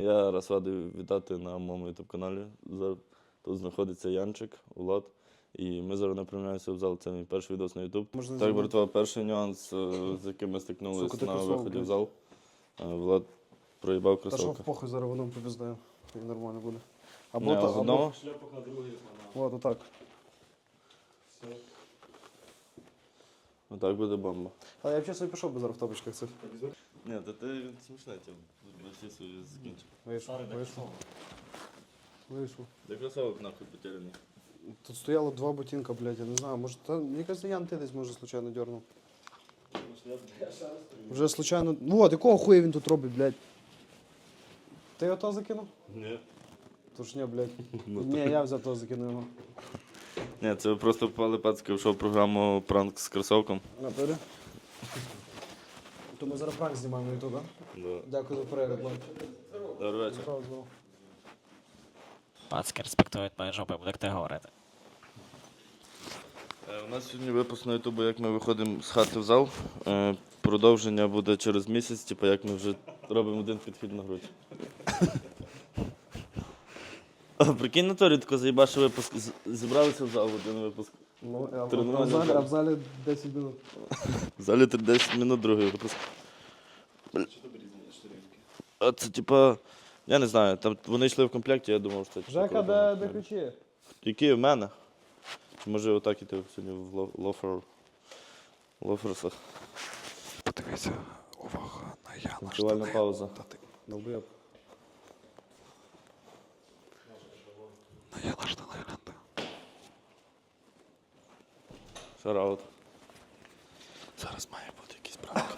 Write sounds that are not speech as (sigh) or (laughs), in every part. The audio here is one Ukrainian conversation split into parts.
Я раз радий вітати на моєму youtube каналі. Тут знаходиться Янчик, Влад. І ми зараз направляємося в зал. Це мій перший відос на YouTube. Можна Так, знімати? братва, перший нюанс, е, з яким ми Сука, стикнулися ти на кросовок, виході в блядь. зал. Е, Влад проїбав Та що кросовки. похуй зараз воно попіздає. І нормально буде. Або Не, та, а з або... одного? От, отак. Отак буде бомба. А я б чесно пішов би зараз в тапочках цих. Ні, то ти смішний, тим. Всі свої закінчив. Вийшов. Вийшов. Вийшов. Де кросовок нахуй потеряний. Тут стояло два ботинка, блядь, я не знаю, може, та, мені кажется, Ян ти десь може случайно дернув. Вже (laughs) случайно. Вот, якого хуя він тут робить, блядь? Ти його то закинув? Ні. Ні, блядь. (laughs) Ну, Ні, я взяв то закинув його. Ні, це ви просто попали пацки в шоу-програму пранк з кросовком. Наталі? То ми зараз пранк знімаємо на ютуб, а? Да. Дякую за перегляд, Влад. Добрий вечір. Здорово, здорово. Пацки респектують мої жопи, будете говорити. Е, У нас сьогодні випуск на Ютубу, як ми виходимо з хати в зал. Е, Продовження буде через місяць, типу як ми вже робимо один підхід на грудь. (laughs) А, Прикинь на торі тако заїбаший випуск. З- Зібралися в зал в один випуск. Ну, а, в- Тренування а, в залі, зал. а в залі 10 минут. В залі 10 минут другий випуск. Бля. А це типа. Я не знаю, там вони йшли в комплекті, я думав, що це. типа, Жека, де, де ключі? Які в мене? Чи може отак іти сьогодні в ло- лофер. лоферсах? Подивіться, увага на Яна Танцювальна пауза. Та ти- Долбоєб. На Яна штани Шараут. Зараз має бути якийсь пранк.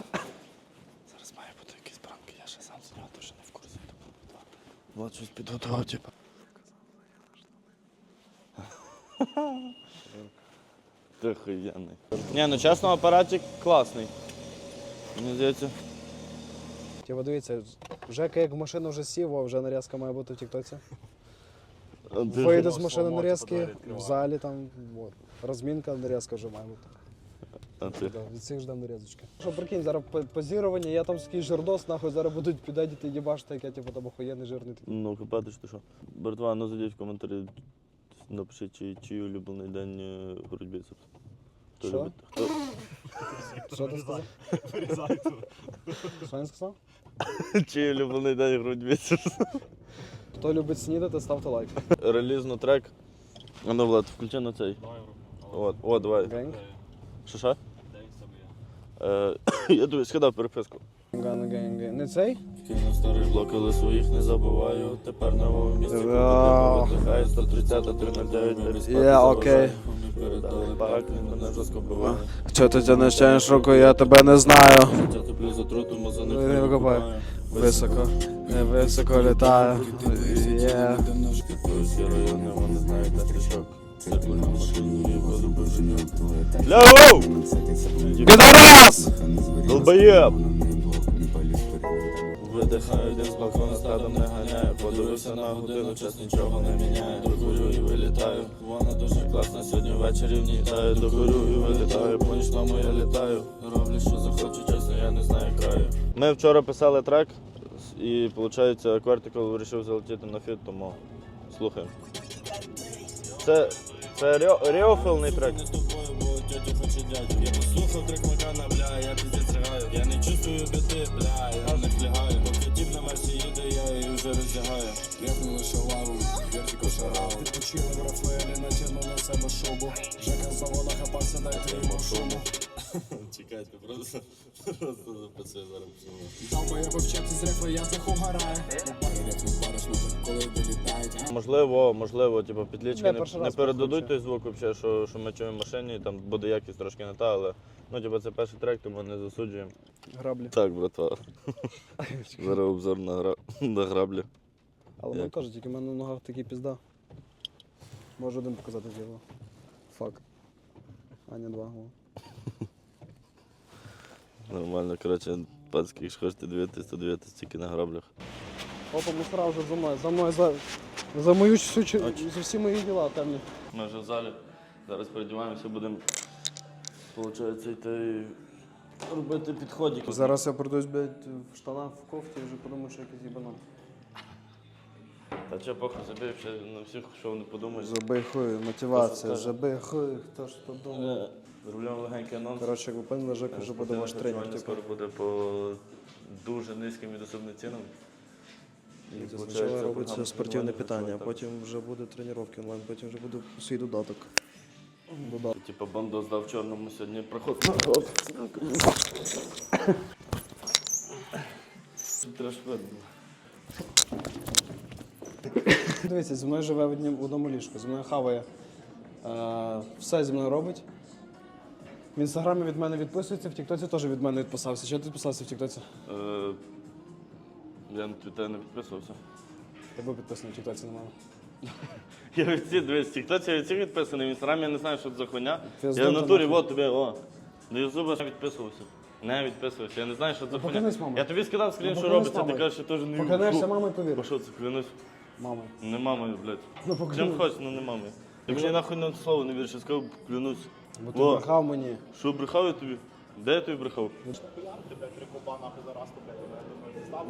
Зараз має бути якийсь пранк. Я ще сам з нього теж не в курсі. Вот щось підготував, типа. Ти охуєнний. Ні, ну чесно, апаратик класний. Мені здається. Типа, дивіться, Жека як в машину вже сів, а вже нарізка має бути в тіктоці. Вийде з машини нарізки, в залі там, от. Розмінка, нарізка вже має бути. А ти. Да, від всіх ждемо нарізочки. Що, прикинь, зараз по- позірування, я там такий жирдос, нахуй зараз будуть підедіти їбашити, як я типу там охуєнний жирний такий. Ну, копати ти що. Братва, ну зайдіть в коментарі. Напишіть, чий, чий улюблений день е, грудь біцепс. Хто Що? любить? Хто? Що ти сказав? Що він сказав? Чий улюблений день грудь біцепс? Хто любить снідати, ставте лайк. Релізну трек. А ну, Влад, включи на цей. От, о, давай. Генг. Що що? Е, я тобі скидав переписку. Ган, ган. Не цей? Кину старий блок, але своїх не забуваю. Тепер на новому місці Да. Хай 130 309 не респект. Є, окей. Передали бак, він мене ти тянеш тянеш руку, я тебе не знаю. Я моза Ну, не викопаю. Високо, не високо літаю. Є. Знають на. Ляу! Підарас! Долбоєб! Видихаю, один з балкона стадом не ганяю. Подивився на годину, час нічого не міняє. Докурю і вилітаю. Вона дуже класна, сьогодні ввечері внітаю Докурю і вилітаю, по нічному я літаю. Роблю, що захочу, чесно, я не знаю краю. Ми вчора писали трек І, виходить, Quertical вирішив залетіти на фіт, тому слухаємо. Це, це ріофилний трек. Я послухав трек Макана, бля, я піздець ригаю. Я не чувствую біди, бля, я не флягаю. Поки тіп на мерсі їде, я її вже роздягаю. Ляпнули шалаву, вертику шарау. Відпочили в Рафаелі, натягнув на себе шубу. Жека завола, завода хапався, дайте йому шуму. Чекайте, просто, просто записую зараз Довго я вивчався з рифа, я заху гараю. Коли долітають. Можливо, можливо, типу, підлічки Я не, не передадуть той звук, вообще, що, що ми чуємо в машині, там буде якість трошки не та, але ну, типу, це перший трек, тому не засуджуємо. Граблі. Так, братва. Зараз обзор на, гра... на граблі. Але Як? ну теж, тільки в мене на ногах такий пізда. Можу один показати діло. Фак. А не два. Нормально, коротше, пацки, якщо хочете дивитися, то тільки на граблях. Опа, мусора вже за мною. За мною за, за мою всю чи- Очі. за всі мої діла темні. Ми вже в залі. Зараз передіваємося, будемо, виходить, йти робити підходики. Зараз я пройдусь, блядь, в штанах в кофті і вже подумаю, що якийсь їбанат. Та чого похуй, забив ще на всіх, що вони подумають. Забий хуй, мотивація, забий хуй, хто ж подумав. Зробляв легенький анонс. Коротше, як випевнили, Жека вже буде ваш тренер, типу. Скоро буде по дуже низьким і доступним цінам. І, Це Спочатку робиться спортивне питання, а потім вже буде тренування онлайн, потім вже буде свій додаток. Додаток. Типа бандос дав чорному сьогодні проход. Проход. Дивіться, зі мною живе в в одному ліжку, зі мною хаває. Е, все зі мною робить. В інстаграмі від мене відписується, в Тіктоці теж від мене відписався. Чи ти відписався в Тіктоці? Е, Я на твіттер не підписувався. Тебе підписаний в Тіктоці немає. (laughs) Я від всіх, дивись, в тіктоці я від всіх відписаний, в інстаграмі я не знаю, що це за хуйня. Я в ти натурі, нахуй. от тобі, о. До Ютуба не відписувався. Не відписувався, я не знаю, що це за хуйня. мама. Я тобі сказав скрін, Ну, що робиться, ти кажеш, що теж не Поклянешся Фу. мамою, Бо що це клянусь? Мама. Не мамою, блядь. Ну, Чим поклянись. хочеш, ну не мамою. Ти мені нахуй на слово не віриш, я сказав, клянусь. Бо ти О, брехав мені. що брехав я тобі? Де я тобі брехав?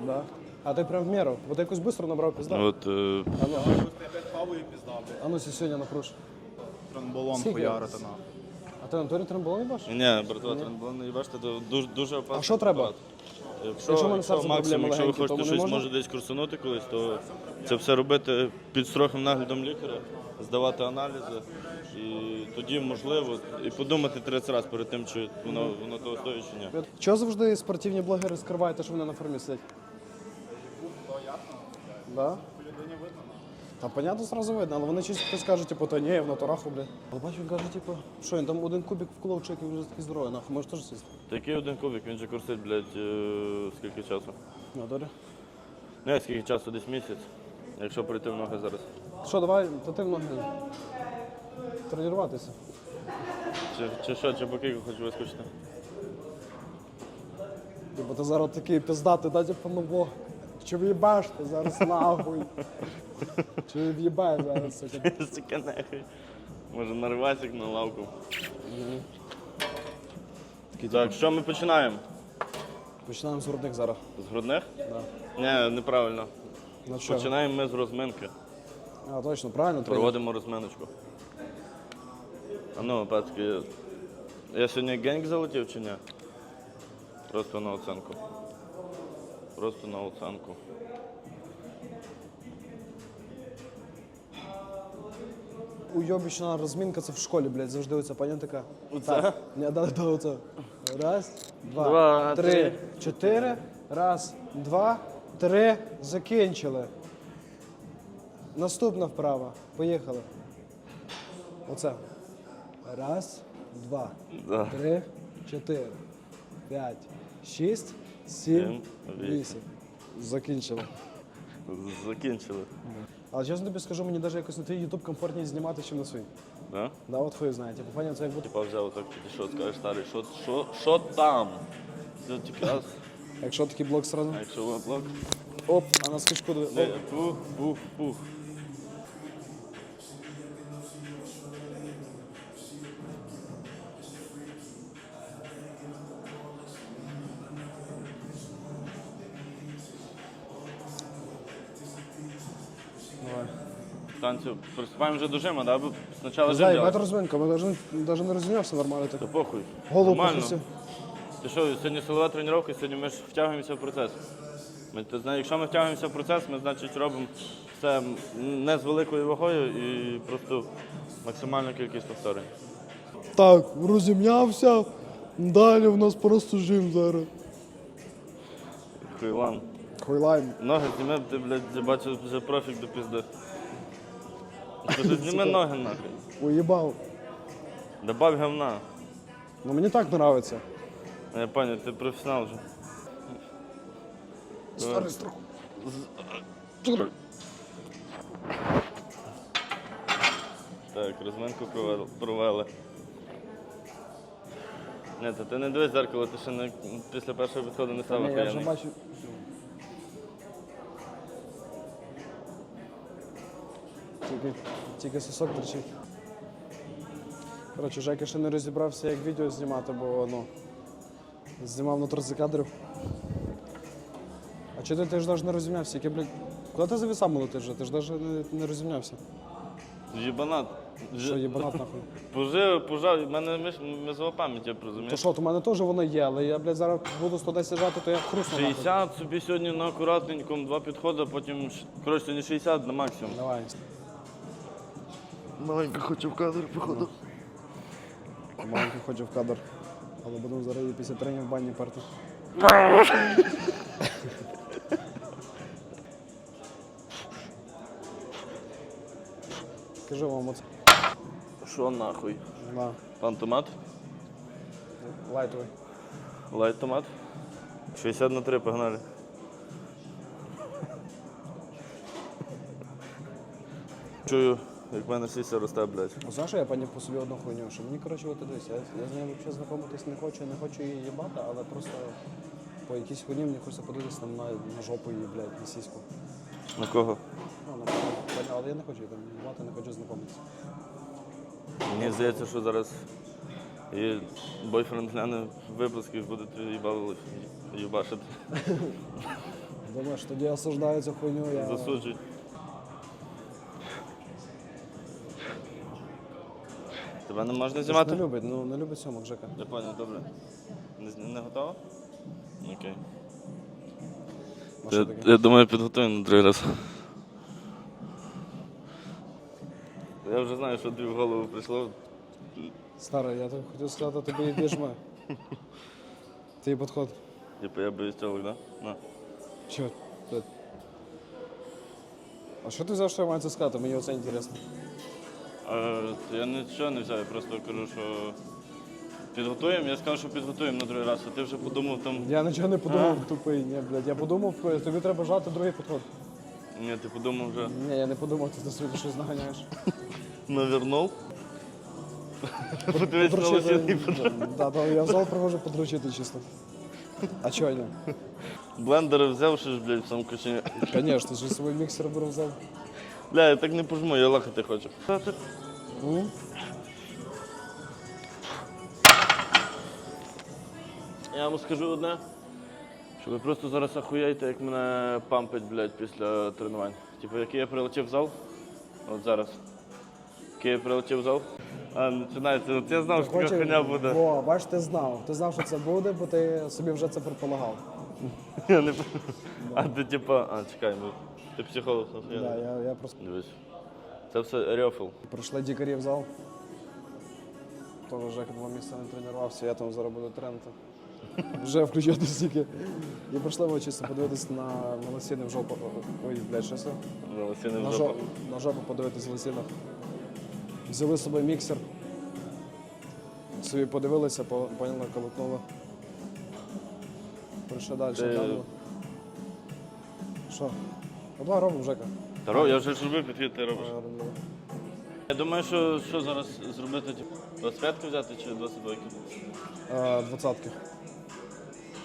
Да. А ти прям в міру. Бо ти якось швидко набрав пізда. От, е, А ну, а ну сі сьогодні напруж. Скільки? хуярити на. Ти на турі тремболон бачиш? ні, братва, тромбон не бачите, це дуже, дуже опасно. А що треба? Якщо, Якщо в мене якщо серце максимум, проблеми якщо ви легенькі, хочете то щось можна? може десь курсанути колись, то це все робити під строгим наглядом лікаря, здавати аналізи, і тоді можливо, і подумати 30 разів перед тим, чи воно, воно того стоїть чи ні. Чого завжди спортивні блогери скривають те, що вони на формі сидять? Да? Та понятно, зразу видно, але вони чисто скажуть, типу, та ні, я в натураху, блядь. Але бачу, він каже, типу, що він там один кубик вколов чек, і він вже такий здоровий, нахуй, може теж сісти. Такий один кубик, він же курсить, блядь, е, скільки часу? Ну, добре. Ну, як скільки часу, десь місяць, якщо прийти в ноги зараз. Що, давай, та ти в ноги тренуватися. Чи, чи що, чи по кілька хочу вискочити? Типу, ти зараз такий пиздатий, да, типу, ну бо. Чи в'їбаш ти зараз нахуй? Чи в'їбає зараз, сука? Сука, нахуй. Може на ривасик, на лавку. Так, що ми починаємо? Починаємо з грудних зараз. З грудних? Да. Ні, неправильно. На що? Починаємо ми з розминки. А, точно, правильно, тренер? Проводимо розминочку. А ну, пацки, я, я сьогодні генг залетів чи ні? Просто на оценку. Просто на оценку. Уйобічна розмінка це в школі, блядь, завжди оця паня така. Оце? Не, да, да, оце. Раз, два, Два, три, три. чотири. Раз, два, три. Закінчили. Наступна вправа. Поїхали. Оце. Раз, два, Да. три, чотири, п'ять, шість, сім, Сім, вісім. Закінчили. Закінчили. Але чесно тобі скажу, мені навіть якось на твій ютуб комфортніше знімати, ніж на свій. Да? Да, от хуй знає. Типу, пані, це як будто. Типа взяв так, підійшов, скажеш старий, що, що, що там? Це тільки раз, Якщо такий блок сразу. а якщо блок, Оп, а на диви. Оп. пух, пух, пух. Танцю, приступаємо вже до жима, да? Бо спочатку жим Зай, делать. розминка, ми навіть, навіть не розімнявся нормально так. Та похуй. Голову Нормально. Ти що, сьогодні силова тренування, сьогодні ми ж втягуємося в процес. Ми, ти знаєш, якщо ми втягуємося в процес, ми значить робимо все м, не з великою вагою і просто максимальну кількість повторень. Так, розім'явся. Далі в нас просто жим зараз. Хуйлан. Хуйлайм. Ноги зніми, ти, блядь, я бачу вже профік до пізди. Ж зніми ноги нахуй. Уїбав. Добавь говна. Ну мені так подобається. Я пані, ти професіонал вже. Старий страх. Так, розминку провели. провели. Ні, та ти не дивись в зеркало, ти ще не, після першого відходу не став Ні, я вже охуєнний. Бачу. Тільки, сосок торчить. Коротше, Жека ще не розібрався, як відео знімати, бо ну, знімав на торзи кадрів. А чого ти, ти ж навіть не розім'явся? Яке, блядь, Куди ти за вісами летиш вже? Ти ж навіть не, не розімнявся. Єбанат. Що єбанат (laughs) нахуй? Пожив, пожав, в мене миш- мезова пам'ять, я То що, то в мене теж воно є, але я, блядь, зараз буду 110 жати, то я хрусну нахуй. 60 собі сьогодні на акуратненькому, два підходи, потім, ш- коротше, сьогодні 60 на максимум. Давай. Маленько хочу в кадр, походу. Маленький хоче в кадр. Але будемо зараз після тренів в бані перти. Кажи вам оце. Що нахуй? На, Пан томат? лайтовий. Лайт томат? 60 на 3, погнали. Чую, як в мене сіся росте, блядь. Знаєш, що я поняв по собі одну хуйню, що мені, коротше, от дивись, я, я з нею взагалі знайомитись не хочу, не хочу її їбати, але просто по якійсь хуйні мені хочеться подивитися там на, на жопу її, блядь, на сіську. На кого? Ну, на поняв, але я не хочу її там їбати, не хочу знайомитися. Мені здається, що зараз і бойфренд гляне випуски і буде їбали їбашити. Думаєш, тоді осуждаю цю хуйню, я... Засуджують. Тебе не можна Не любить, ну не любить сьомок, Жека. Я понял, добре. Не, не готова? Окей. Я, таке? я думаю, підготуємо на другий раз. Я вже знаю, що тобі в голову прийшло. Старий, я тобі хотів сказати, тобі йдеш ми. Твій підход. Типу я боюсь цього, да? На. Ти- А що ти взяв, що я маю це сказати? Мені оце інтересно. А, я нічого не взяв, я просто кажу, що підготуємо. Я сказав, що підготуємо на другий раз, а ти вже подумав там. Я нічого не подумав, тупий, ні, блядь. Я подумав, е, тобі треба жати другий підход. Ні, ти подумав вже. Ні, я не подумав, ти собі щось наганяєш. Навернув. Подивись на лосіний Да, да, я в зал привожу подручити чисто. А чого ні? Блендери взяв, що ж, блядь, в самому кишені. Звісно, ж свій міксер беру в зал. Бля, я так не пожму, я лахати хочу. Ну, Я вам скажу одне, що ви просто зараз ахуєєте, як мене пампить, блядь, після тренувань. Типу, який я прилетів в зал, от зараз. Який я прилетів в зал, а починається, от я знав, що така хуйня буде. О, бач, ти знав. Ти знав, що це буде, бо ти собі вже це предполагав. Я не... (laughs) А ти типа, а чекай, ну, ти психолог, Да, я, я просто Дивись. Це все рьофл. прийшли дікарі в зал. Тоже Жека два місяці не тренувався, я там зараз буду тренити. Вже включати стільки. І прийшли ми чисто подивитись на, на лосіни в жопу. Ой, блядь, що це? Волосини На в жопу, жопу. на жопу подивитись в лосінах. Взяли з собою міксер. Собі подивилися, по- поняли, колотнули. Прийшли далі. Ти- глянули. Що? Ну давай робимо, Жека. Таро, я вже ж робив, ти робиш. Я думаю, що, що зараз зробити, типу, 25 взяти чи 22? Е, Двадцятки.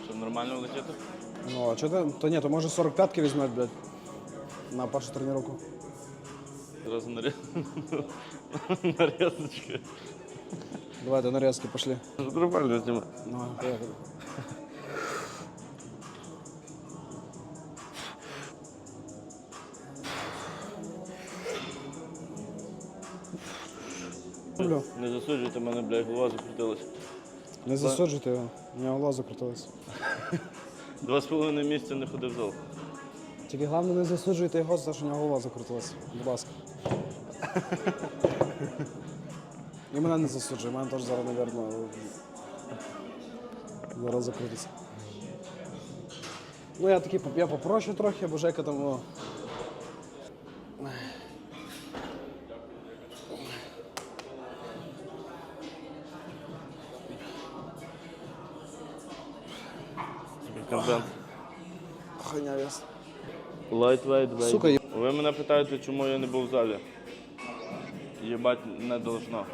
Щоб нормально влетіти? Ну, а чого ти? То ні, то може 45-ки візьмеш, блядь. На першу тренування. Зразу наріз... (laughs) нарізочки. Давайте нарезки пошли. Нормально знімай. Давай, поехали. Не засуджуйте мене, блядь, голова закрутилась. Не засуджуйте його, у нього голова закрутилась. (laughs) Два з половиною місяця не ходив в зал. Тільки головне не засуджуйте його, за що у нього голова закрутилась. Будь ласка. (laughs) І мене не засуджує, мене теж зараз, мабуть, зараз закрутиться. Ну, я такий, я попроще трохи, бо Жека там. О. Контент. Хуйня вес. Lightweight, блядь. Сука, є- Ви мене питаєте, чому я не був в залі. Єбать не должно.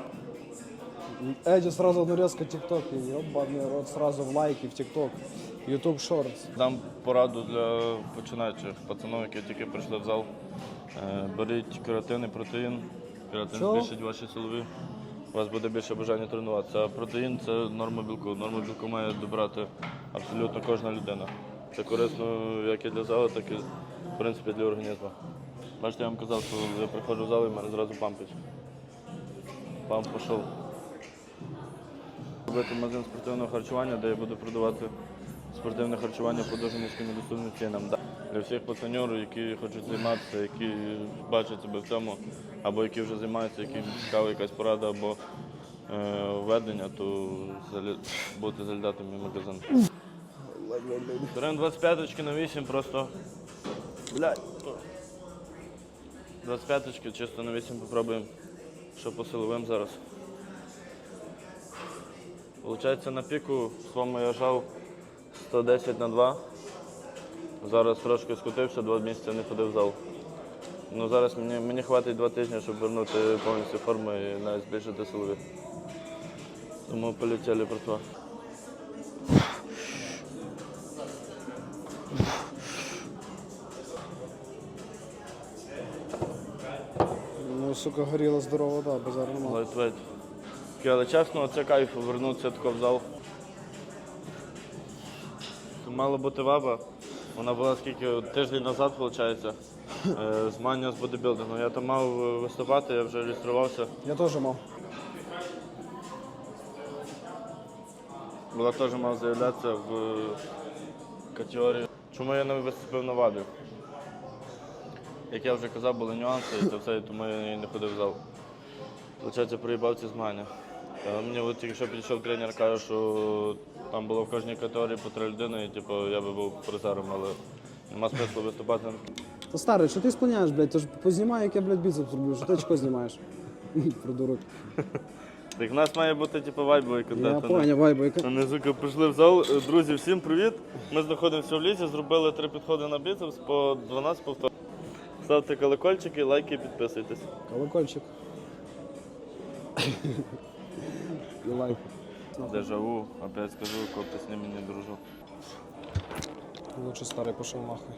Эдди сразу нарезка ТикТок, и ебаный рот сразу в лайки в ТикТок. Ютуб Шортс. Дам пораду для починаючих пацанів, які тільки прийшли в зал. Е, Беріть кератин і протеїн. Кератин збільшить ваші силові. У вас буде більше бажання тренуватися. А протеїн це норма білку. Норму білку має добрати абсолютно кожна людина. Це корисно як і для залу, так і В принципі, для організму. Бачите, я вам казав, що я приходжу в зал і в мене зразу пампить. Памп пішов. Робити магазин спортивного харчування, де я буду продавати спортивне харчування по дуже низьким і доступним цінам. Для всіх пацаньорів, які хочуть займатися, які бачать себе в цьому, або які вже займаються, яким цікава якась порада або е, введення, то залі... будете залітати в мій магазин. Беремо 25 на 8 просто. Блядь. 25 чисто на 8 попробуємо. Що по силовим зараз. Получається на піку своєму я жав 110 на 2. Зараз трошки скутився, два місяці не ходив в зал. Ну зараз мені, мені хватить два тижні, щоб вернути повністю форму і навіть збільшити силові. Тому полетіли братва. Сука, горіла здорово, да, базар нема. Лайтвейт. Але чесно, це кайф повернутися тако в зал. Мала бути ваба. Вона була скільки тиждень назад, виходить, е, змагання з бодибілдингу. Я там мав е, виступати, я вже реєструвався. Я теж мав. Була теж мав заявлятися в е, категорію. Чому я не виступив на вабі? Як я вже казав, були нюанси і це все, тому я не ходив в зал. Получається, проїбав ці змагання. Е, Мені от тільки що підійшов тренер, каже, що там було в кожній категорії по три людини, і типу, я би був призером, але нема смислу виступати. Та старий, що ти спланяєш, блядь? Ти ж познімай, як я, блядь, біцепс роблю, що ти очко знімаєш. (laughs) Придурок. Так в нас має бути типу, вайбовий Я контент. а не- поняв, вайбо, яка. Вони, сука, прийшли в зал. Е, Друзі, всім привіт. Ми знаходимося в лісі, зробили три підходи на біцепс по 12 повторів. Ставте колокольчики, лайки, підписуйтесь. Колокольчик. І лайк. Дежаву, опять скажу, коли з ними не дружу. Лучше старий пішов нахуй.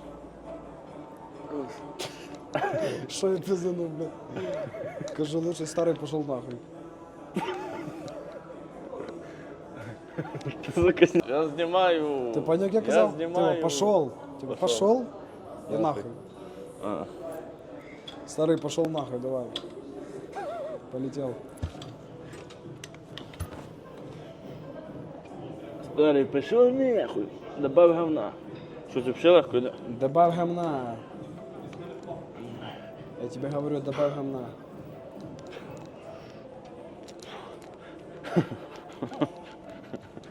Що я пизанув, блядь? Кажу, лучше старий пішов нахуй. Я знімаю. Ти понял, як я Я казав? знімаю. Типа, пошел. Типа, пошел і нахуй. А. Старый пошел нахуй, давай. Полетел. Старий, пішов нахуй. Добав говна. Що це взагалі легко, да? Добавь гамна. Я тебе говорю, добавь гамна.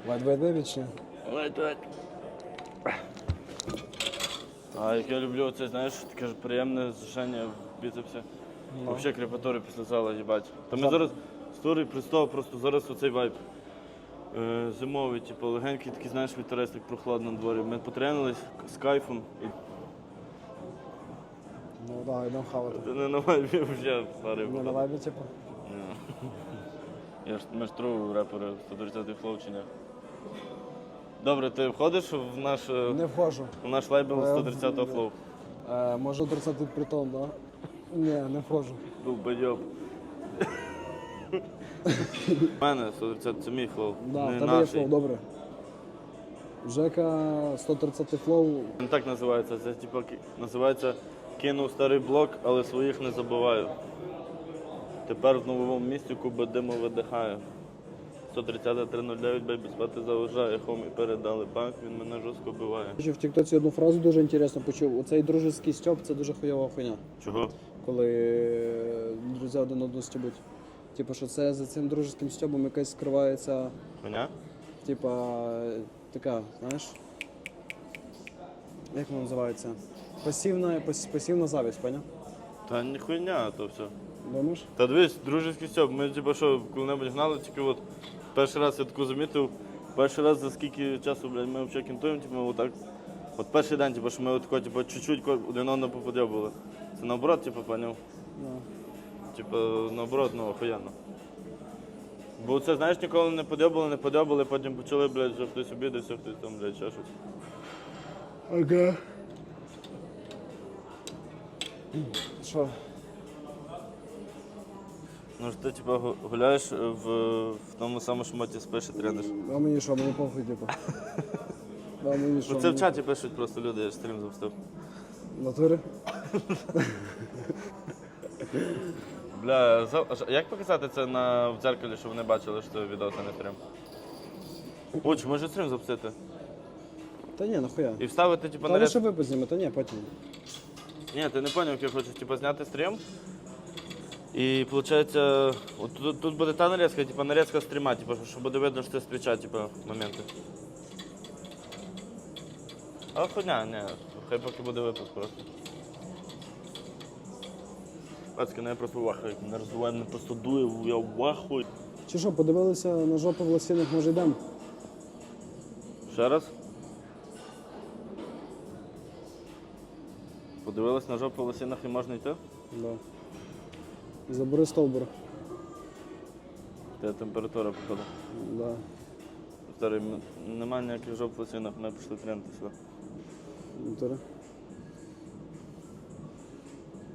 Вайт вайт вічні. Давай, давай. А як я люблю це, знаєш, таке ж приємне зжання в біцепсі. Взагалі крепатури після зала, їбать. Та ми зараз сторі пристав, просто зараз оцей вайб. Е, зимовий, типу, легенький такий, знаєш, вітерець, так прохладно на дворі. Ми потренились з кайфом і Ну да, йдемо хавати. ти не на вайбі вже старий Не на вайбі, типу. Я ж ми ж тру репери 130 флоу чи ні? Добре, ти входиш в наш, е, Не вхожу. в наш лейбл 130 флоу? Е, може 30 притон, да? Ні, не вхожу. Долбойоб. У мене 130 це мій флоу. Да, не в тебе є наш. флоу, добре. Жека 130 флоу. Він так називається. Це типу ки- називається кинув старий блок, але своїх не забуваю. Тепер в новому місті куби диму видихаю. 130 309 бейбі спати заважає, хомі передали банк, він мене жорстко биває. В Тіктоці одну фразу дуже інтересно почув. Оцей дружеський стьоп це дуже хуйова хуйня. Чого? Коли е, друзі один одного стібуть. Типу, що це за цим дружеським стьобом якась скривається, Коня? типа, така, знаєш. Як воно називається? Пасивна, пас- пасивна завість, поняв? Та ні хуйня, то все. Думаєш? Та дивись, дружеський стьоп. Ми типу що, коли-небудь гнали, тільки от перший раз я таку замітив, перший раз за скільки часу, блядь, ми взагалі кінтуємо, типу, ми отак. От перший день, типу, що ми отако, типу, чуть-чуть один одного поподьобували. Це наоборот, типу, поняв. Да. Типу, наоборот, ну, охуєнно. Бо це, знаєш, ніколи не подобали, не подобали, потім почали, блядь, що хтось обідався, хтось там, блядь, ще щось. Ага. Що? Ну ж ти, типу, гуляєш в, в тому самому шмоті спиш і трениш. А мені що, мені похуй, типу. А мені що? Ну це в мені- чаті пишуть просто люди, я ж стрім запустив. В натурі? Бля, за- ж- як показати це на в дзеркалі, щоб вони бачили, що це відео це не стрім? Уч, може стрім запустити? Та ні, нахуя. І вставити, типу, Та на лише випуск зніме, та ні, потім. Ні, ти не зрозумів, як я хочу, типу, зняти стрім. І виходить, от тут, тут буде та нарізка, типу, нарізка стріма, типу, щоб буде видно, що це з типу, моменти. А хуйня, ні, хай поки буде випуск просто. Пацки, ну я просто вахую, не розвиваю, мене просто дує, я вахую. Чи що, подивилися на жопу в лосінах, може йдемо? Ще раз. Подивилась на жопу в лосінах і можна йти? Да. Забери стовбур. Де температура походу. Да. М- немає ніяких жоп в лосінах, ми пішли клієнти сюди. Натурі.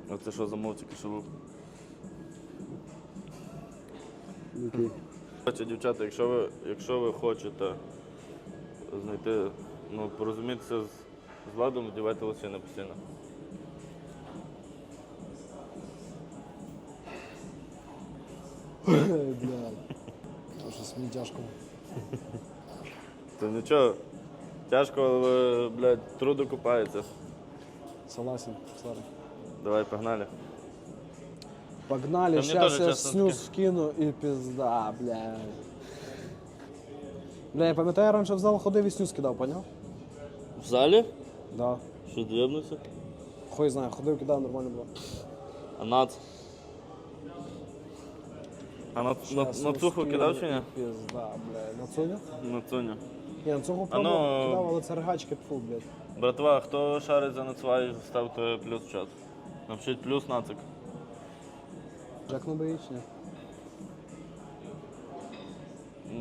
А це що за мовчики, що був? Окей. Коротше, дівчата, якщо ви, якщо ви хочете знайти, ну, порозумітися з, з владом, одягайте лосіни постійно. Щось мені тяжко. То нічого, тяжко, але, блядь, труду купається. Согласен, старый. Давай, погнали. Погнали, мне сейчас тоже я снюс скину і пизда, бля. Бля, я пам'ятаю, я раніше в зал ходив і снюс кидав, поняв? В залі? Да. Що дрібнуться? Хуй знаю, ходив, кидав, нормально було. А нац? А на, на, на цуху кидав чи ні? Пизда, бля. На цуню? На цуню. Ні, на цуху А ну, пробував, кидав, але це ригачки, фу, блядь. Братва, хто шарить за нацвай, ставте плюс в чат. Напишіть плюс нацик. Джек не боїш, ні?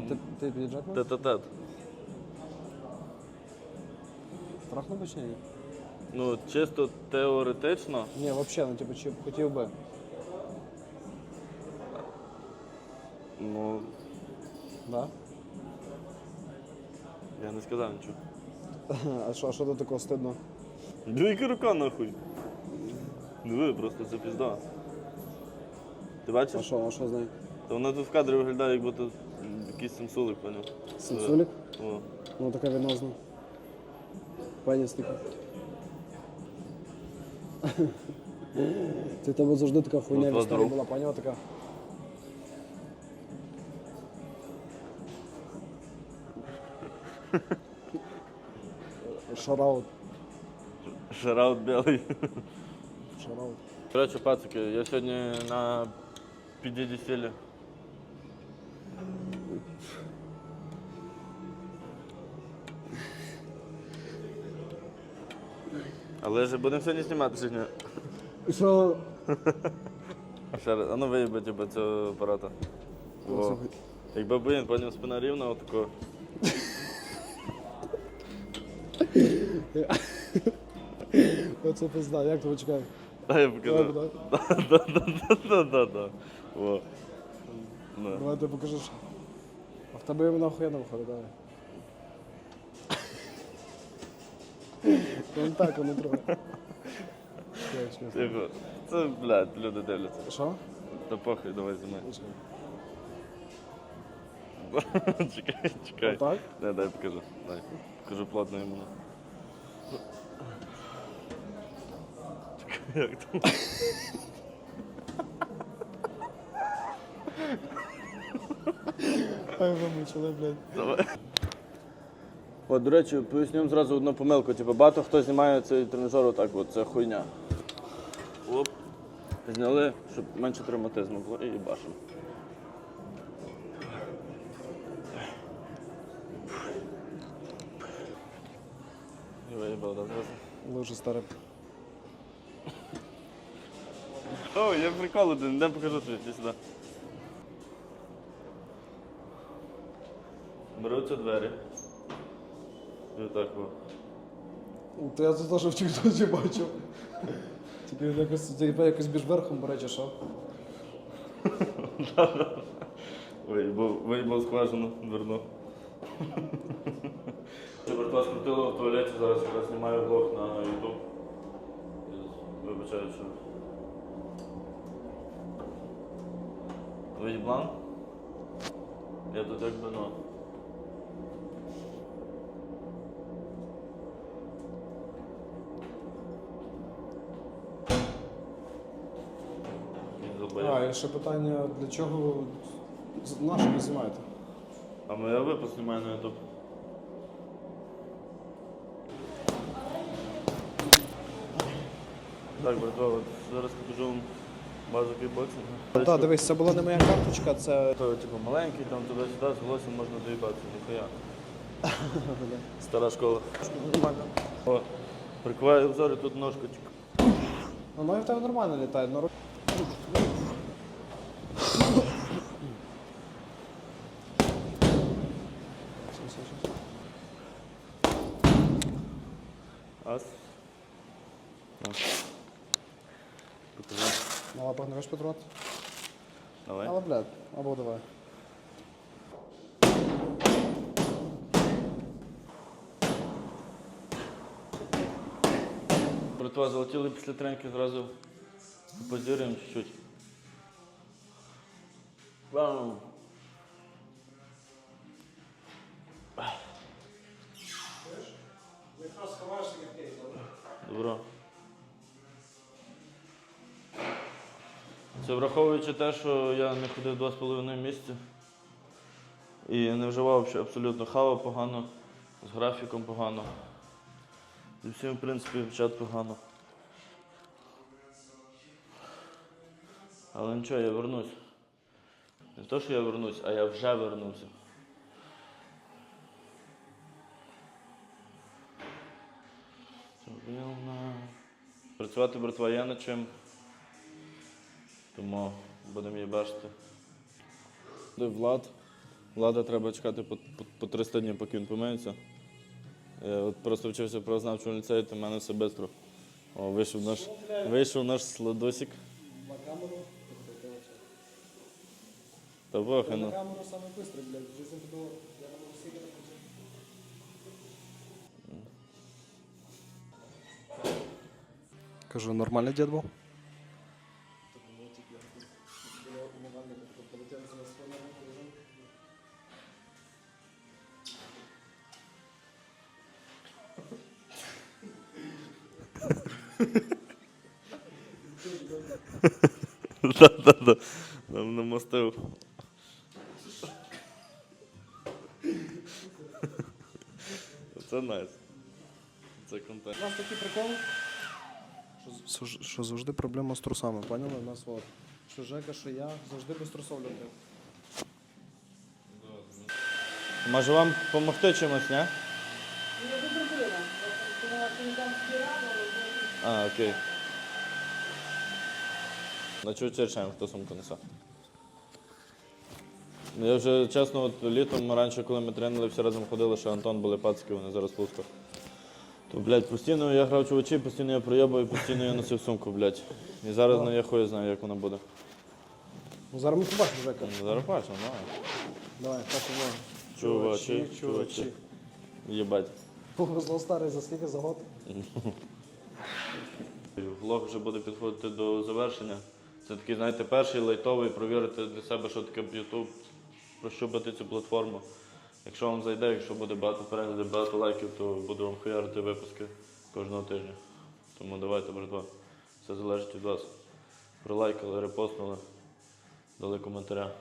Ти, ти під Джек не? Тет-а-тет. Страх не боїш, ні? Ну, чисто теоретично, Ні, взагалі, ну, типу, чи б хотів би. Ну, Да? я не сказав нічого. (laughs) А що, а що тут такого стидно? Диви, рука нахуй. Диви, просто це пізда. Ти А бачиш? що, а що з нею? То вона тут в кадрі виглядає, як будто якийсь сенсулик, поняв? Сенсулік? О. Ну така відносна. Пані стика. (laughs) Це тебе завжди така хуйня Ну, в два історії дров. була, поняла така. Шараут. Шараут білий. Шараут. Коротше, пацики, я сьогодні на підідісілі. Але ж будемо сьогодні знімати сьогодні. Що? Ще раз, а ну виїбать тебе цього апарата. Во. Якби блін, поняв спина рівна, отако. (laughs) Оце пизда, як тебе чекай? Дай я покажу. Ну. Давай ти покажеш. А в тебе іменно охуєнно виходить, давай. Він так, воно трохи. Це, блядь, люди дивляться. Що? Та похуй, давай зі мною. Чекай. (laughs) Чекай, чекай. Отак? Не, дай покажу. Дай. Покажу плотно йому. Як там? Ай, вимучили, блядь. Давай. От, до речі, поясню зразу одну помилку. Типу, багато хто знімає цей тренажер отак, от, це хуйня. Оп. Зняли, щоб менше травматизму було і бачимо. І виїбав, да, зразу. Лучше старе. О, я прикол один, де покажу тобі, іди сюди. Беруться двері. І отак о. То я це теж в тіктоці бачив. Тільки він якось, типу, якось більш верхом бере, що? Виїбав, виїбав скважину, дверну. Це братва скрутило в туалеті, зараз якраз знімаю влог на YouTube. Вибачаю, що. Ви їблан? Я тут якби ну. А, і ще питання, для чого з- на що ви знімаєте? А моя випуск знімаю на YouTube. Так, братва, от зараз покажу вам базу кікбоксингу. Так, дивись, це була не моя карточка, це. То, типу, маленький, там туди-сюди, з волоссям можна доїбатися, ніхуя. (laughs) Стара школа. Нормально. О, прикриваю обзори, тут ножка. чик. Ну, ноги в тебе нормально літають, ну, Лапах патрон? Давай. Але, блядь, або давай. Братва, залетіли після тренки зразу позіруємо чуть-чуть. Вау. Це враховуючи те, що я не ходив два з половиною місяці і не вживав абсолютно хава погано, з графіком погано. Зі всім, в принципі, вчат погано. Але нічого, я вернусь. Не то, що я вернусь, а я вже вернувся. Працювати, братва, є над чим. Тому будемо її бачити. Влад. Влада треба чекати по, по, по 300 днів, поки він помиється. Я от просто вчився в правознавчому ліцеї, то в мене все швидко. О, вийшов наш, вийшов наш сладосик. Та бога, ну. камеру саме швидко, блядь, в житті було, я там всі Кажу, нормальний дід був? Це найс. Це контент. У нас такий прикол, що, що завжди проблема з трусами, поняли? У нас от, що Жека, що я, завжди без трусов люблю. Може вам допомогти чимось, ні? А, окей. На чого чекаємо, хто сумку несе? Ну, Я вже чесно, от літом раніше, коли ми тренили, всі разом ходили, що Антон були пацки, вони зараз пусто. То, блядь, постійно я грав чувачі, постійно я проєбав і постійно я носив сумку, блядь. І зараз ну, я хуй знаю, як вона буде. Ну зараз ми побачимо, Жека. Ну, Зараз бачимо, ну. Давай, перший влог. Чувачі, чувачі. Єбать. Повезло старий за скільки за год? (laughs) Влог вже буде підходити до завершення. Це такий, знаєте, перший лайтовий, провірити для себе, що таке YouTube, прощупати цю платформу. Якщо вам зайде, якщо буде багато переглядів, багато лайків, то буду вам хуярити випуски кожного тижня. Тому давайте, братва. Все залежить від вас. Пролайкали, репостнули, дали коментаря.